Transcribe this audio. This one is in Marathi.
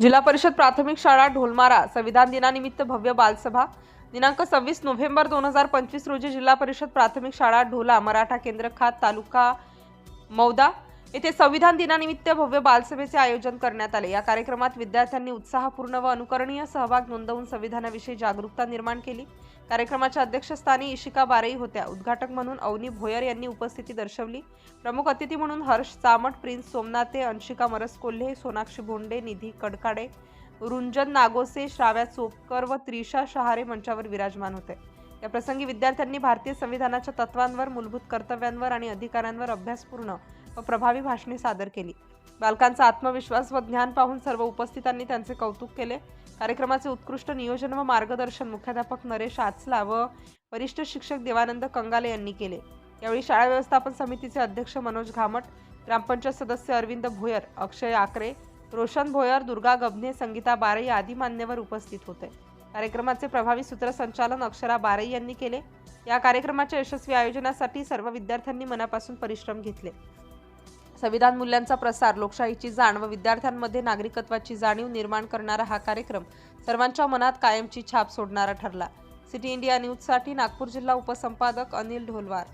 जिल्हा परिषद प्राथमिक शाळा ढोलमारा संविधान दिनानिमित्त भव्य बालसभा. दिनांक सव्वीस नोव्हेंबर दोन हजार पंचवीस रोजी जिल्हा परिषद प्राथमिक शाळा ढोला मराठा केंद्र खात तालुका मौदा. येथे संविधान दिनानिमित्त भव्य बालसभेचे आयोजन करण्यात आले. या कार्यक्रमात विद्यार्थ्यांनी उत्साहपूर्ण व अनुकरणीय सहभाग नोंदवून संविधानाविषयी जागरूकता निर्माण केली. कार्यक्रमाच्या अध्यक्षस्थानी इशिका बारई होत्या. उद्घाटक म्हणून अवनी भोयर यांनी उपस्थिती दर्शवली. प्रमुख अतिथी म्हणून हर्ष चामट प्रिन्स सोमनाथे अंशिका मरस कोल्हे सोनाक्षी भोंडे निधी कडकाडे रुंजन नागोसे श्राव्या चोपकर व त्रिशा शहारे मंचावर विराजमान होते. या प्रसंगी विद्यार्थ्यांनी भारतीय संविधानाच्या तत्वांवर मूलभूत कर्तव्यांवर आणि अधिकारांवर अभ्यासपूर्ण व प्रभावी भाषणे सादर केली. बालकांचा आत्मविश्वास व ज्ञान पाहून सर्व उपस्थितांनी त्यांचे कौतुक केले. कार्यक्रमाचे उत्कृष्ट नियोजन व मार्गदर्शन मुख्याध्यापक नरेश आचला व वरिष्ठ शिक्षक देवानंद कंगाले यांनी केले. यावेळी शाळा व्यवस्थापन समितीचे अध्यक्ष मनोज घामट ग्रामपंचायत सदस्य अरविंद भोयर अक्षय आकरे रोशन भोयर दुर्गा गबने संगीता बारई आदी मान्यवर उपस्थित होते. कार्यक्रमाचे प्रभावी सूत्रसंचालन अक्षरा बारई यांनी केले. या कार्यक्रमाच्या यशस्वी आयोजनासाठी सर्व विद्यार्थ्यांनी मनापासून परिश्रम घेतले. संविधान मूल्यांचा प्रसार लोकशाहीची जाण व विद्यार्थ्यांमध्ये नागरिकत्वाची जाणीव निर्माण करणारा हा कार्यक्रम सर्वांच्या मनात कायमची छाप सोडणारा ठरला. सिटी इंडिया न्यूजसाठी नागपूर जिल्हा उपसंपादक अनिल ढोलवार.